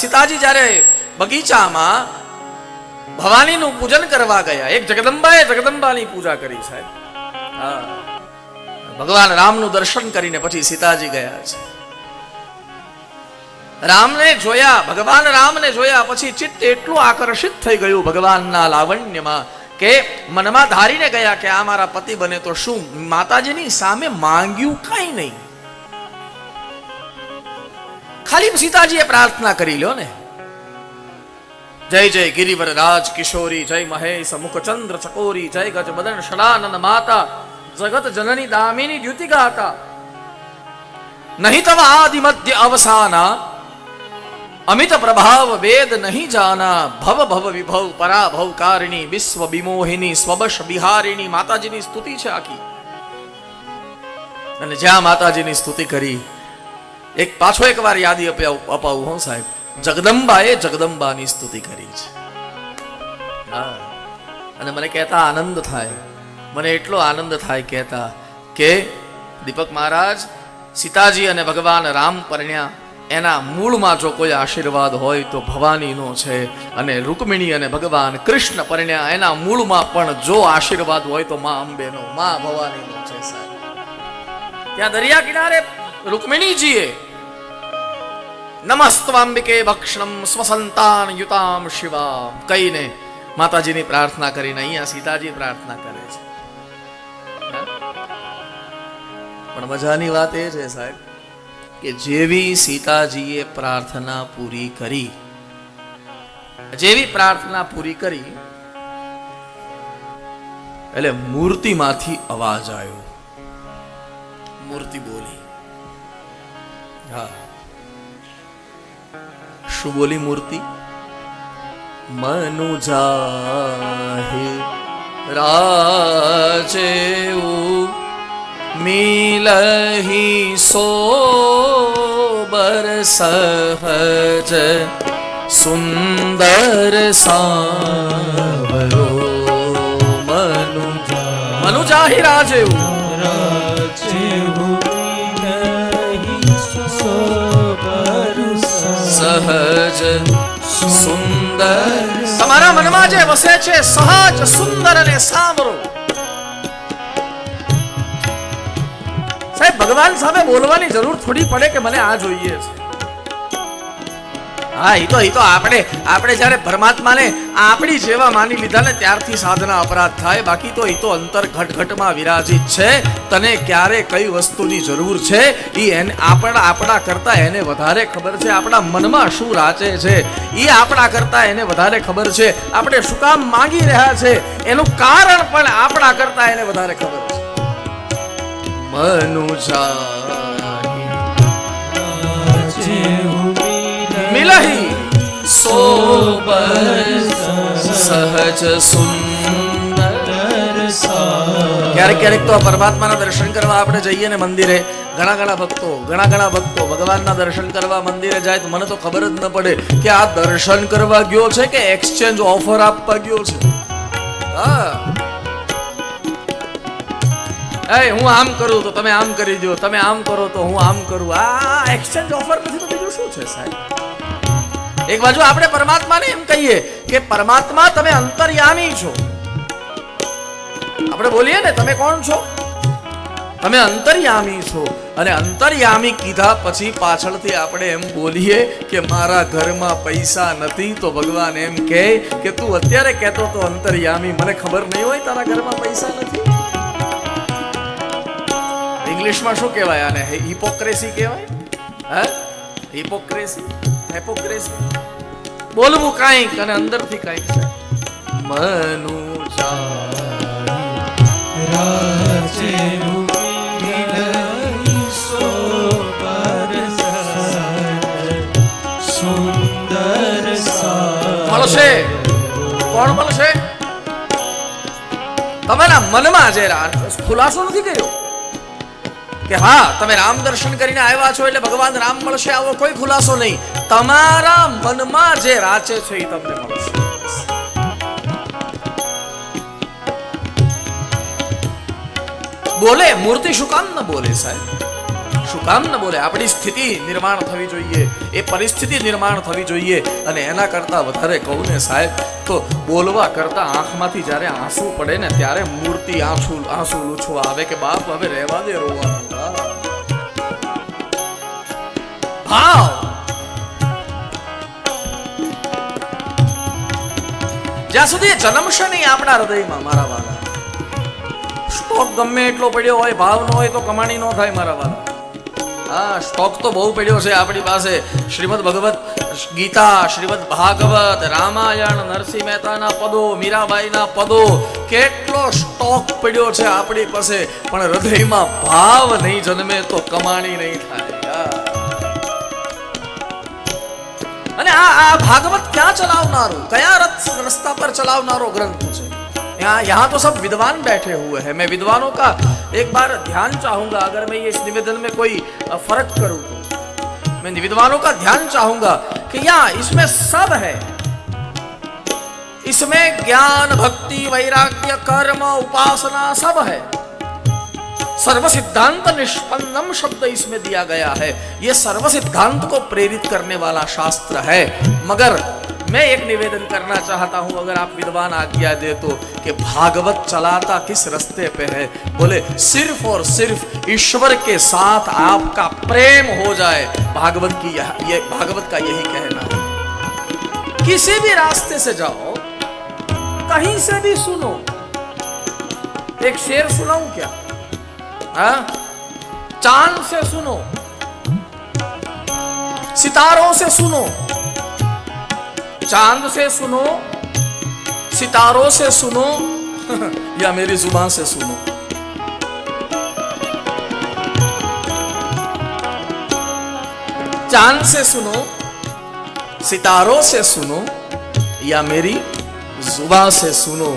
સીતાજી જ્યારે બગીચામાં ભવાનીનું પૂજન કરવા ગયા, એક જગદંબાએ જગદંબાની પૂજા કરી સાહેબ. ભગવાન રામનું દર્શન કરીને પછી સીતાજી ગયા છે. રામને જોયા, ભગવાન રામને જોયા, પછી ચિત્ત એટલું આકર્ષિત થઈ ગયું ભગવાનના લાવણ્યમાં કે મનમાં ધારીને ગયા કે આ મારા પતિ બને તો શું, માતાજીની સામે માંગ્યું કઈ નહીં. ખાલી સીતાજીએ પ્રાર્થના કરી લ્યો ને જય જય ગિરિવર રાજ કિશોરી જય મહેશ મુખચંદ્ર ચકોરી જય ગજ બદન ષડાનંદ માતા જગત જનની દામિની દ્યુતિ ગાતા નહીં તવ આદિ મધ્ય અવસાના અમિત પ્રભાવ વેદ નહીં જાના ભવ ભવ વિભવ પરાભવ કારિણી વિશ્વ વિમોહિની સ્વબશ બિહારિણી માતાજીની સ્તુતિ છે આખી અને જ્યાં માતાજીની સ્તુતિ કરી એક પાછો એક વાર યાદી અપાવું હો સાહેબ. જગદંબાએ જગદંબાની સ્તુતિ કરી છે. હા. અને મને કહેતા આનંદ થાય. મને એટલો આનંદ થાય કહેતા કે દીપક મહારાજ, સીતાજી અને ભગવાન રામ પરણ્યા. એના મૂળમાં જો કોઈ આશીર્વાદ હોય તો ભવાનીનો છે. અને રૂકમિણી અને ભગવાન કૃષ્ણ પરણ્યા. એના મૂળમાં પણ જો આશીર્વાદ હોય તો મા અંબેનો, મા ભવાનીનો છે સાહેબ. ત્યાં દરિયા કિનારે રૂકમિણીજીએ નમસ્તવાંબિકે ભક્ષણમ સ્વસંતાન યુતામ શિવા કહીને માતાજીની પ્રાર્થના કરીને અહીંયા સીતાજી પ્રાર્થના કરે છે પણ મજાની વાત એ છે સાહેબ કે જેવી સીતાજીએ પ્રાર્થના પૂરી કરી જેવી પ્રાર્થના પૂરી કરી એટલે મૂર્તિમાંથી અવાજ આવ્યો મૂર્તિ બોલી હા. શું બોલી મૂર્તિ મનુજાહે રાજે મિલહી સોબર સહજ સુંદર સાવરો મનુ મનુજાહી રાજેવું સહજ સુંદર. તમારા મનમાં જે વસે છે સહજ, સુંદર અને સામરો. સાહેબ, ભગવાન સામે બોલવાની જરૂર થોડી પડે કે મને આ જોઈએ છે? હા એ તો એ તો આપણે આપણે જ્યારે પરમાત્માને આપણી જેવા માની લીધા ને ત્યારથી સાધના અપરાધ થાય. બાકી તો એ તો અંતર ઘટઘટમાં વિરાજિત છે. તને ક્યારે કઈ વસ્તુની જરૂર છે એ એને, આપણા આપણા કરતા એને વધારે ખબર છે. આપણા મનમાં શું રાચે છે એ આપણા કરતા એને વધારે ખબર છે. આપણે શું કામ માંગી રહ્યા છે, એનું કારણ પણ આપણા કરતા એને વધારે ખબર છે. મનુજા સહજ સુંદર ક્યારેક ક્યારેક તો પરમાત્માના દર્શન કરવા આપણે જઈએ ને મંદિરે, ઘણા ઘણા ભક્તો, ઘણા ઘણા ભક્તો ભગવાનના દર્શન કરવા મંદિરે જાય તો મને તો ખબર જ ન પડે કે આ દર્શન કરવા ગયો છે કે એક્સચેન્જ ઓફર આપવા ગયો છે? હા. એ, હું આમ કરું તો તમે આમ કરી દો તમે આમ કરો તો હું આમ કરું. આ એક્સચેન્જ ઓફર નથી તો બીજું શું છે સાહેબ? એક બાજુ આપણે પરમાત્માને એમ કહીએ કે પરમાત્મા તમે અંતર્યામી છો. આપણે બોલીએ ને, તમે કોણ છો? તમે અંતર્યામી છો. અને અંતર્યામી કીધા પછી પાછળથી આપણે એમ બોલીએ કે મારા ઘરમાં પૈસા નથી તો ભગવાન એમ કહે કે તું અત્યારે કહેતો તો અંતર્યામી. મને ખબર નહીં હોય તારા ઘરમાં પૈસા નથી? ઇંગ્લિશમાં શું કહેવાય આને? હિપોક્રેસી કહેવાય? હે? હિપોક્રેસી હિપોક્રેસી બોલવું કાંઈક અને અંદરથી કાંઈક છે. મનુ મળશે. કોણ મળશે? તમારા મનમાં જે ખુલાસો નથી કર્યો? કે હા, તમે રામ દર્શન કરીને આવ્યા છો એટલે ભગવાન રામ મળશે, આવો કોઈ ખુલાસો નહીં. તમારા મનમાં જે રાચે છે એ તમને મળશે. બોલે, મૂર્તિ શું કામ ન બોલે સાહેબ? શું કામ ન બોલે? આપણી સ્થિતિ નિર્માણ થવી જોઈએ. એ પરિસ્થિતિ નિર્માણ થવી જોઈએ. અને એના કરતાં વધારે કહું ને સાહેબ, તો બોલવા કરતા આંખમાંથી જ્યારે આંસુ પડે ને ત્યારે મૂર્તિ આંસુ આંસુ લૂછવા આવે કે બાપ હવે રહેવા દે રોવાનું. ભાવ જ્યાં સુધી જન્મશે નહીં આપણા હૃદયમાં, મારા વાલા. સ્ટોક ગમે એટલો પડ્યો હોય, ભાવ ન હોય તો કમાણી ન થાય, મારા વાલા. હા, સ્ટોક તો બહુ પડ્યો છે આપણી પાસે. શ્રીમદ ભગવત ગીતા, શ્રીમદ ભાગવત, રામાયણ, નરસિંહ મહેતાના પદો, મીરાબાઈના પદો. કેટલો સ્ટોક પડ્યો છે આપણી પાસે. પણ હૃદયમાં ભાવ નહીં જન્મે તો કમાણી નહીં થાય. અને આ આ ભાગવત ક્યાં ચલાવનારો કયા રથ રસ્તા પર ચલાવનારો ગ્રંથ છે यहाँ यहाँ तो सब विद्वान बैठे हुए हैं। मैं विद्वानों का एक बार ध्यान चाहूँगा, अगर मैं ये इस निवेदन में कोई फ़र्क करूँ। तो मैं विद्वानों का ध्यान चाहूँगा कि यहाँ, इसमें सब है। इसमें ज्ञान, भक्ति, वैराग्य, कर्म, उपासना सब है। सर्व सिद्धांत निष्पन्नम शब्द इसमें दिया गया है। यह सर्व सिद्धांत को प्रेरित करने वाला शास्त्र है। मगर मैं एक निवेदन करना चाहता हूँ, अगर आप विद्वान आज्ञा दे तो कि भागवत चलाता किस रास्ते पे है? बोले, सिर्फ़ और सिर्फ़ ईश्वर के साथ आपका प्रेम हो जाए। भागवत की यह, ये, भागवत का यही कहना है। किसी भी रास्ते से जाओ, कहीं से भी सुनो। एक शेर सुनाऊं क्या? हाँ? चाँद से सुनो, सितारों से सुनो, चाँद से सुनो, सितारों से सुनो, या मेरी ज़ुबान से सुनो। चाँद से सुनो, सितारों से सुनो, या मेरी ज़ुबान से सुनो,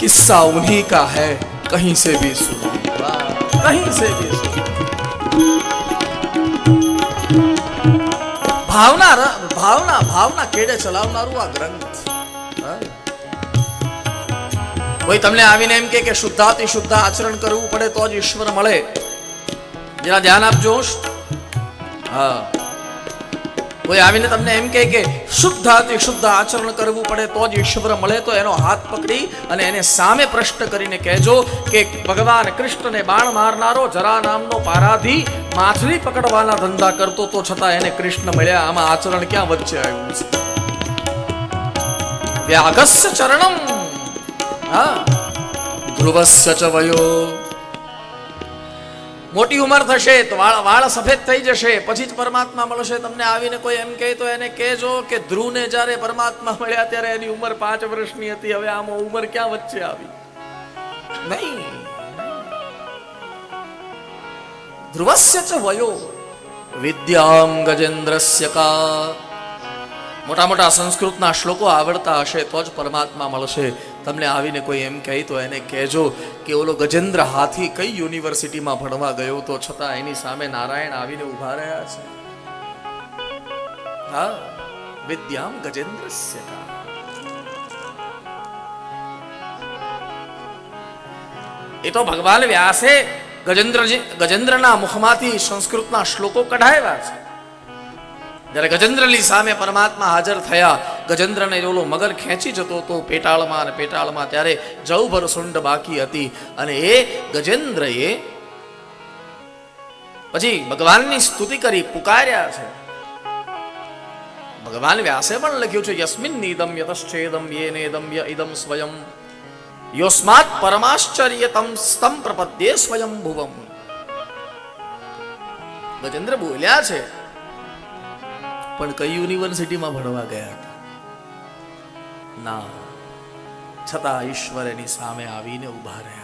किस्सा उन्हीं का है, कहीं से भी सुनो। કહી છે ભાવના ભાવના ભાવના કેડે ચલાવનારું આ ગ્રંથ કોઈ તમને આવીને એમ કે કે શુદ્ધાતિ શુદ્ધ આચરણ કરવું પડે તો જ ઈશ્વર મળે જરા ધ્યાન આપજો હા કોઈ આવીને તમને એમ કહે કે શુદ્ધ અતિ શુદ્ધ આચરણ કરવું પડે તો જ ઈશ્વર મળે, તો એનો હાથ પકડી અને એને સામે પ્રશ્ન કરીને કહેજો કે ભગવાન કૃષ્ણને બાણ મારનારો જરા નામનો પારાધી માછલી પકડવાના ધંધા કરતો તો છતાં એને કૃષ્ણ મળ્યા. આમાં આચરણ ક્યાં વચ્ચે આવ્યું છે? વ્યાગસ્ય ચરણમ. હા. ધ્રુવસ્ય ચ વયો. મોટી ઉંમર થશે તો વાળ વાળ સફેદ થઈ જશે. પછી જ પરમાત્મા મળશે. તમને આવીને કોઈ એમ કહે તો એને કહેજો કે ધ્રુવને જ્યારે પરમાત્મા મળ્યા ત્યારે એની ઉંમર પાંચ વર્ષની હતી. હવે આમાં ઉંમર ક્યાં વચ્ચે આવી? નહીં. ધ્રુવસ્ય ચ વયો. વિદ્યામ ગજેન્દ્રસ્ય કા. મોટા મોટા સંસ્કૃતના શ્લોકો આવડતા હશે તો જ પરમાત્મા મળશે. તમને આવીને કોઈ એમ કહે તો એને કહેજો કે ઓલો ગજેન્દ્ર હાથી કઈ યુનિવર્સિટીમાં ભણવા ગયો તો છતાં એની સામે નારાયણ આવીને ઊભા રહ્યા છે? હા, વિદ્યામ ગજેન્દ્ર એ તો ભગવાન વ્યાસે ગજેન્દ્રજી, ગજેન્દ્રના મુખમાંથી સંસ્કૃતના શ્લોકો કઢાવ્યા છે. જ્યારે ગજેન્દ્રની સામે પરમાત્મા હાજર થયા ગજેન્દ્રને ઓલો મગર ખેંચી જતો હતો પેટાળમાં અને પેટાળમાં ત્યારે જવભર સુંડ બાકી હતી. અને એ ગજેન્દ્રએ પછી ભગવાનની સ્તુતિ કરી, પુકાર્યા છે. ભગવાન વ્યાસે પણ લખ્યું છે યસ્મિન નિદમ યતશ્ચેદમ ય ઇદમ સ્વયં. યોસ્માત પરમાશ્ચર્ય તમ સ્તમ પ્રપદ્યે સ્વયં ભુવમ. ગજેન્દ્ર બોલ્યા છે, પણ કઈ યુનિવર્સિટીમાં ભણવા ગયા હતા? ના છતાં ઈશ્વર એની સામે આવીને ઊભા રહ્યા.